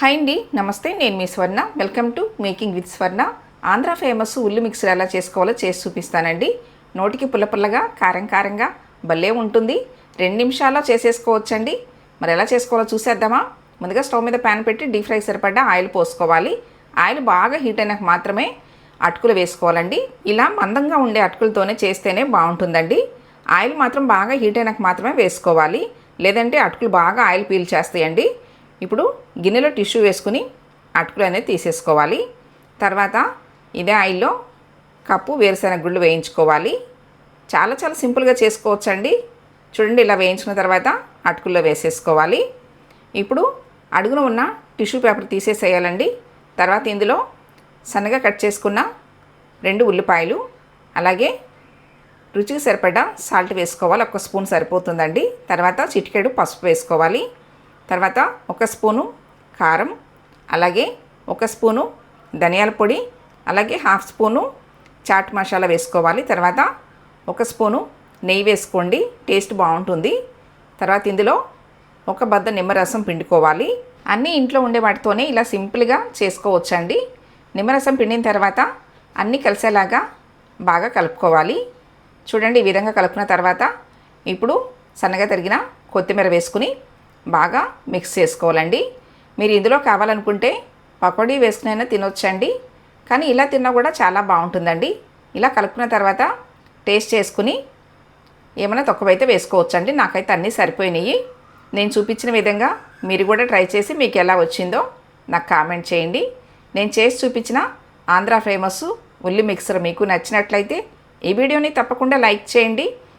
Hi అండి నమస్తే నేను మీ Swarna. Welcome to making with Swarna Andhra famous ఉల్లి మిక్సర్ ఎలా చేసుకోవాలో చేసి చూపిస్తానండి. నోటికి పుల్ల పుల్లగా కారం కారంగా భలే ఉంటుంది. రెండు నిమిషాల్లో చేసేసుకోవచ్చండి. మరి ఎలా చేసుకోవాలో చూసేద్దామా? ముందుగా స్టవ్ మీద ప్యాన్ పెట్టి డీప్ ఫ్రై సరిపడ్డ ఆయిల్ పోసుకోవాలి. ఆయిల్ బాగా హీట్ అయినాక మాత్రమే అటుకులు వేసుకోవాలండి. ఇలా మందంగా ఉండే అటుకులతోనే చేస్తేనే బాగుంటుందండి. ఆయిల్ మాత్రం బాగా హీట్ అయినాక మాత్రమే వేసుకోవాలి. లేదంటే అటుకులు బాగా ఆయిల్ పీల్ చేస్తాయండి. ఇప్పుడు గిన్నెలో టిష్యూ వేసుకుని అటుకులు అనేది తీసేసుకోవాలి. తర్వాత ఇదే ఆయిల్లో కప్పు వేరుశెనగ గుళ్ళు వేయించుకోవాలి. చాలా చాలా సింపుల్గా చేసుకోవచ్చండి. చూడండి ఇలా వేయించుకున్న తర్వాత అటుకుల్లో వేసేసుకోవాలి. ఇప్పుడు అడుగున ఉన్న టిష్యూ పేపర్ తీసేసేయాలండి. తర్వాత ఇందులో సన్నగా కట్ చేసుకున్న రెండు ఉల్లిపాయలు అలాగే రుచికి సరిపడా సాల్ట్ వేసుకోవాలి. ఒక స్పూన్ సరిపోతుందండి. తర్వాత చిటికెడు పసుపు వేసుకోవాలి. తర్వాత ఒక స్పూను కారం అలాగే ఒక స్పూను ధనియాల పొడి అలాగే హాఫ్ స్పూను చాట్ మసాలా వేసుకోవాలి. తర్వాత ఒక స్పూను నెయ్యి వేసుకోండి టేస్ట్ బాగుంటుంది. తర్వాత ఇందులో ఒక బద్ద నిమ్మరసం పిండుకోవాలి. అన్నీ ఇంట్లో ఉండే వాటితోనే ఇలా సింపుల్గా చేసుకోవచ్చండి. నిమ్మరసం పిండిన తర్వాత అన్నీ కలిసేలాగా బాగా కలుపుకోవాలి. చూడండి ఈ విధంగా కలుపుకున్న తర్వాత ఇప్పుడు సన్నగా తరిగిన కొత్తిమీర వేసుకుని బాగా మిక్స్ చేసుకోవాలండి. మీరు ఇందులో కావాలనుకుంటే పకోడీ వేసుకునైనా తినొచ్చండి. కానీ ఇలా తిన్నా కూడా చాలా బాగుంటుందండి. ఇలా కలుపుకున్న తర్వాత టేస్ట్ చేసుకుని ఏమైనా తక్కువైతే వేసుకోవచ్చండి. నాకైతే అన్నీ సరిపోయినాయి. నేను చూపించిన విధంగా మీరు కూడా ట్రై చేసి మీకు ఎలా వచ్చిందో నాకు కామెంట్ చేయండి. నేను చేసి చూపించిన ఆంధ్ర ఫేమస్ ఉల్లి మిక్సర్ మీకు నచ్చినట్లయితే ఈ వీడియోని తప్పకుండా లైక్ చేయండి.